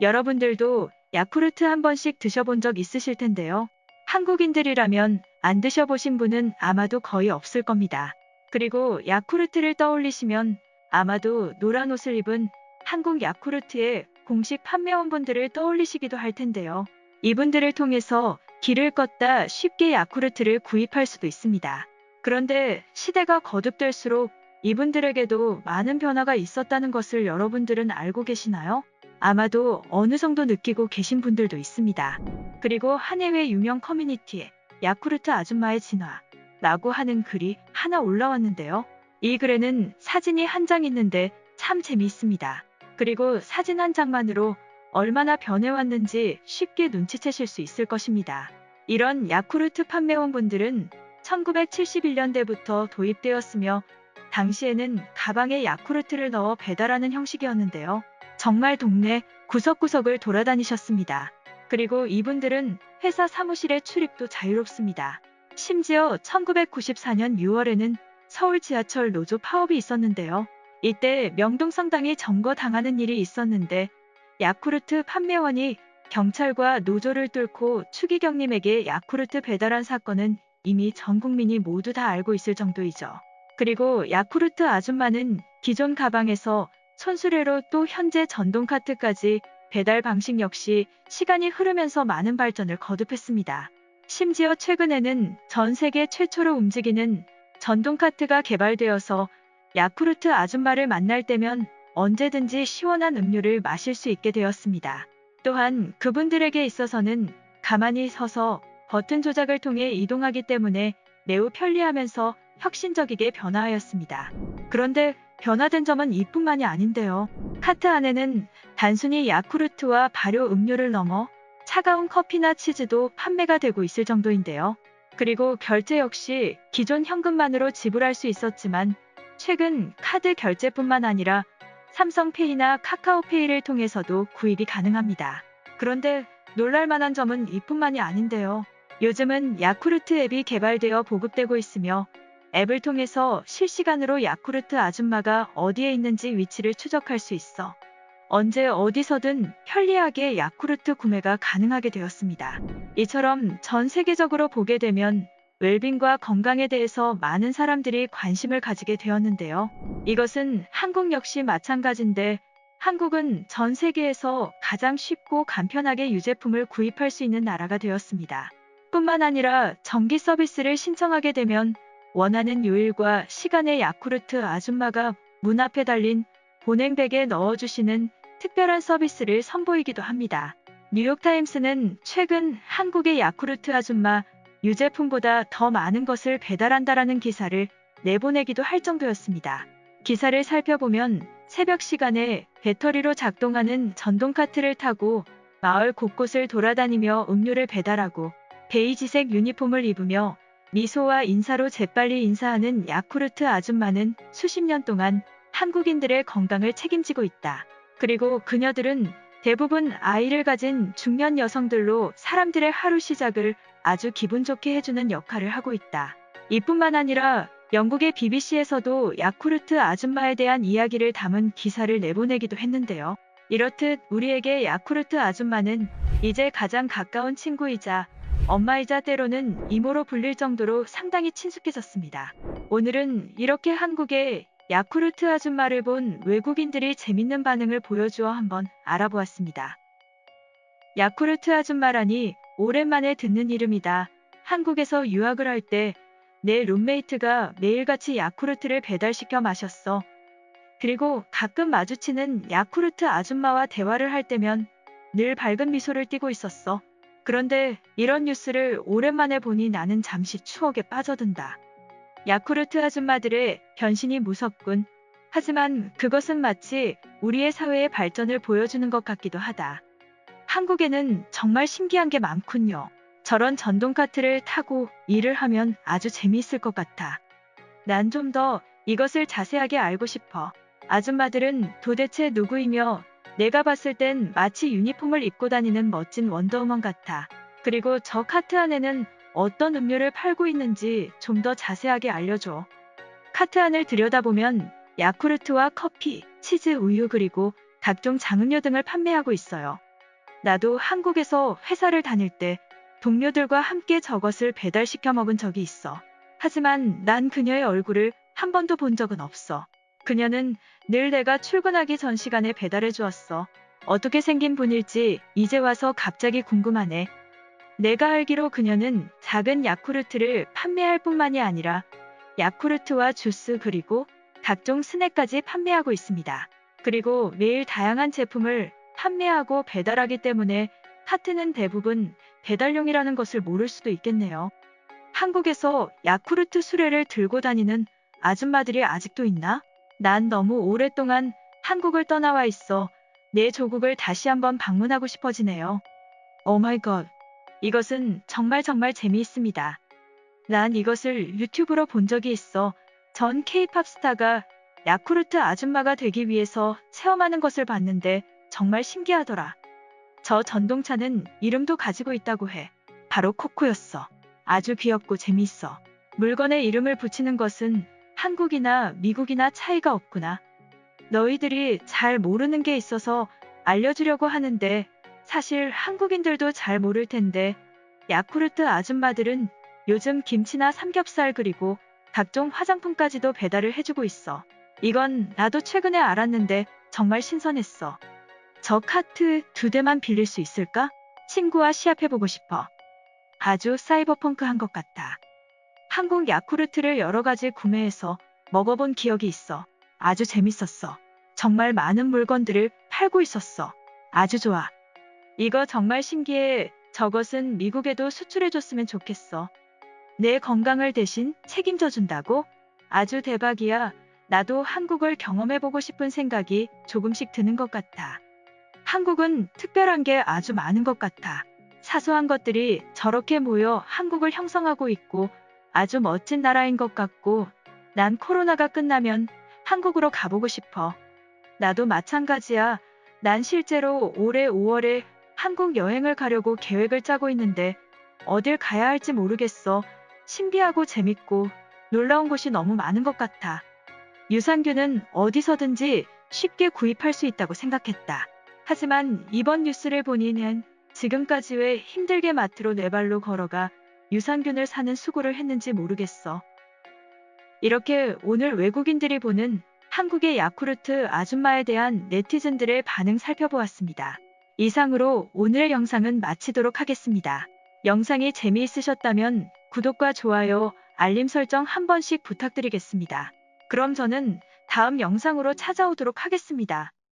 여러분들도 야쿠르트 한 번씩 드셔본 적 있으실 텐데요. 한국인들이라면 안 드셔보신 분은 아마도 거의 없을 겁니다. 그리고 야쿠르트를 떠올리시면 아마도 노란 옷을 입은 한국 야쿠르트의 공식 판매원분들을 떠올리시기도 할 텐데요. 이분들을 통해서 길을 걷다 쉽게 야쿠르트를 구입할 수도 있습니다. 그런데 시대가 거듭될수록 이분들에게도 많은 변화가 있었다는 것을 여러분들은 알고 계시나요? 아마도 어느 정도 느끼고 계신 분들도 있습니다. 그리고 한 해외 유명 커뮤니티에 야쿠르트 아줌마의 진화 라고 하는 글이 하나 올라왔는데요. 이 글에는 사진이 한 장 있는데 참 재미있습니다. 그리고 사진 한 장만으로 얼마나 변해왔는지 쉽게 눈치채실 수 있을 것입니다. 이런 야쿠르트 판매원분들은 1971년대부터 도입되었으며 당시에는 가방에 야쿠르트를 넣어 배달하는 형식이었는데요. 정말 동네 구석구석을 돌아다니셨습니다. 그리고 이분들은 회사 사무실의 출입도 자유롭습니다. 심지어 1994년 6월에는 서울 지하철 노조 파업이 있었는데요. 이때 명동성당이 점거당하는 일이 있었는데 야쿠르트 판매원이 경찰과 노조를 뚫고 추기경님에게 야쿠르트 배달한 사건은 이미 전 국민이 모두 다 알고 있을 정도이죠. 그리고 야쿠르트 아줌마는 기존 가방에서 손수레로 또 현재 전동카트까지 배달 방식 역시 시간이 흐르면서 많은 발전을 거듭했습니다. 심지어 최근에는 전 세계 최초로 움직이는 전동카트가 개발되어서 야쿠르트 아줌마를 만날 때면 언제든지 시원한 음료를 마실 수 있게 되었습니다. 또한 그분들에게 있어서는 가만히 서서 버튼 조작을 통해 이동하기 때문에 매우 편리하면서 혁신적이게 변화하였습니다. 그런데 변화된 점은 이뿐만이 아닌데요. 카트 안에는 단순히 야쿠르트와 발효 음료를 넘어 차가운 커피나 치즈도 판매가 되고 있을 정도인데요. 그리고 결제 역시 기존 현금만으로 지불할 수 있었지만 최근 카드 결제뿐만 아니라 삼성페이나 카카오페이를 통해서도 구입이 가능합니다. 그런데 놀랄만한 점은 이뿐만이 아닌데요. 요즘은 야쿠르트 앱이 개발되어 보급되고 있으며 앱을 통해서 실시간으로 야쿠르트 아줌마가 어디에 있는지 위치를 추적할 수 있어 언제 어디서든 편리하게 야쿠르트 구매가 가능하게 되었습니다. 이처럼 전 세계적으로 보게 되면 웰빙과 건강에 대해서 많은 사람들이 관심을 가지게 되었는데요. 이것은 한국 역시 마찬가지인데 한국은 전 세계에서 가장 쉽고 간편하게 유제품을 구입할 수 있는 나라가 되었습니다. 뿐만 아니라 정기 서비스를 신청하게 되면 원하는 요일과 시간에 야쿠르트 아줌마가 문 앞에 달린 보냉백에 넣어주시는 특별한 서비스를 선보이기도 합니다. 뉴욕타임스는 최근 한국의 야쿠르트 아줌마 유제품보다 더 많은 것을 배달한다라는 기사를 내보내기도 할 정도였습니다. 기사를 살펴보면 새벽 시간에 배터리로 작동하는 전동카트를 타고 마을 곳곳을 돌아다니며 음료를 배달하고 베이지색 유니폼을 입으며 미소와 인사로 재빨리 인사하는 야쿠르트 아줌마는 수십 년 동안 한국인들의 건강을 책임지고 있다. 그리고 그녀들은 대부분 아이를 가진 중년 여성들로 사람들의 하루 시작을 아주 기분 좋게 해주는 역할을 하고 있다. 이뿐만 아니라 영국의 BBC에서도 야쿠르트 아줌마에 대한 이야기를 담은 기사를 내보내기도 했는데요. 이렇듯 우리에게 야쿠르트 아줌마는 이제 가장 가까운 친구이자 엄마이자 때로는 이모로 불릴 정도로 상당히 친숙해졌습니다. 오늘은 이렇게 한국의 야쿠르트 아줌마를 본 외국인들이 재밌는 반응을 보여주어 한번 알아보았습니다. 야쿠르트 아줌마라니 오랜만에 듣는 이름이다. 한국에서 유학을 할 때 내 룸메이트가 매일같이 야쿠르트를 배달시켜 마셨어. 그리고 가끔 마주치는 야쿠르트 아줌마와 대화를 할 때면 늘 밝은 미소를 띠고 있었어. 그런데 이런 뉴스를 오랜만에 보니 나는 잠시 추억에 빠져든다. 야쿠르트 아줌마들의 변신이 무섭군. 하지만 그것은 마치 우리의 사회의 발전을 보여주는 것 같기도 하다. 한국에는 정말 신기한 게 많군요. 저런 전동카트를 타고 일을 하면 아주 재미있을 것 같아. 난 좀 더 이것을 자세하게 알고 싶어. 아줌마들은 도대체 누구이며 내가 봤을 땐 마치 유니폼을 입고 다니는 멋진 원더우먼 같아. 그리고 저 카트 안에는 어떤 음료를 팔고 있는지 좀 더 자세하게 알려줘. 카트 안을 들여다보면 야쿠르트와 커피, 치즈, 우유 그리고 각종 장음료 등을 판매하고 있어요. 나도 한국에서 회사를 다닐 때 동료들과 함께 저것을 배달시켜 먹은 적이 있어. 하지만 난 그녀의 얼굴을 한 번도 본 적은 없어. 그녀는 늘 내가 출근하기 전 시간에 배달해 주었어. 어떻게 생긴 분일지 이제 와서 갑자기 궁금하네. 내가 알기로 그녀는 작은 야쿠르트를 판매할 뿐만이 아니라 야쿠르트와 주스 그리고 각종 스낵까지 판매하고 있습니다. 그리고 매일 다양한 제품을 판매하고 배달하기 때문에 카트는 대부분 배달용이라는 것을 모를 수도 있겠네요. 한국에서 야쿠르트 수레를 들고 다니는 아줌마들이 아직도 있나? 난 너무 오랫동안 한국을 떠나와 있어 내 조국을 다시 한번 방문하고 싶어지네요. 오마이갓. 이것은 정말 정말 재미있습니다. 난 이것을 유튜브로 본 적이 있어 전 케이팝 스타가 야쿠르트 아줌마가 되기 위해서 체험하는 것을 봤는데 정말 신기하더라. 저 전동차는 이름도 가지고 있다고 해. 바로 코코였어. 아주 귀엽고 재미있어. 물건에 이름을 붙이는 것은 한국이나 미국이나 차이가 없구나. 너희들이 잘 모르는 게 있어서 알려주려고 하는데 사실 한국인들도 잘 모를 텐데 야쿠르트 아줌마들은 요즘 김치나 삼겹살 그리고 각종 화장품까지도 배달을 해주고 있어. 이건 나도 최근에 알았는데 정말 신선했어. 저 카트 두 대만 빌릴 수 있을까? 친구와 시합해보고 싶어. 아주 사이버펑크한 것 같다. 한국 야쿠르트를 여러 가지 구매해서 먹어본 기억이 있어. 아주 재밌었어. 정말 많은 물건들을 팔고 있었어. 아주 좋아. 이거 정말 신기해. 저것은 미국에도 수출해줬으면 좋겠어. 내 건강을 대신 책임져 준다고? 아주 대박이야. 나도 한국을 경험해보고 싶은 생각이 조금씩 드는 것 같아. 한국은 특별한 게 아주 많은 것 같아. 사소한 것들이 저렇게 모여 한국을 형성하고 있고 아주 멋진 나라인 것 같고 난 코로나가 끝나면 한국으로 가보고 싶어. 나도 마찬가지야. 난 실제로 올해 5월에 한국 여행을 가려고 계획을 짜고 있는데 어딜 가야 할지 모르겠어. 신비하고 재밌고 놀라운 곳이 너무 많은 것 같아. 유산균은 어디서든지 쉽게 구입할 수 있다고 생각했다. 하지만 이번 뉴스를 보니는 지금까지 왜 힘들게 마트로 네 발로 걸어가 유산균을 사는 수고를 했는지 모르겠어. 이렇게 오늘 외국인들이 보는 한국의 야쿠르트 아줌마에 대한 네티즌들의 반응 살펴보았습니다. 이상으로 오늘의 영상은 마치도록 하겠습니다. 영상이 재미있으셨다면 구독과 좋아요, 알림 설정 한 번씩 부탁드리겠습니다. 그럼 저는 다음 영상으로 찾아오도록 하겠습니다.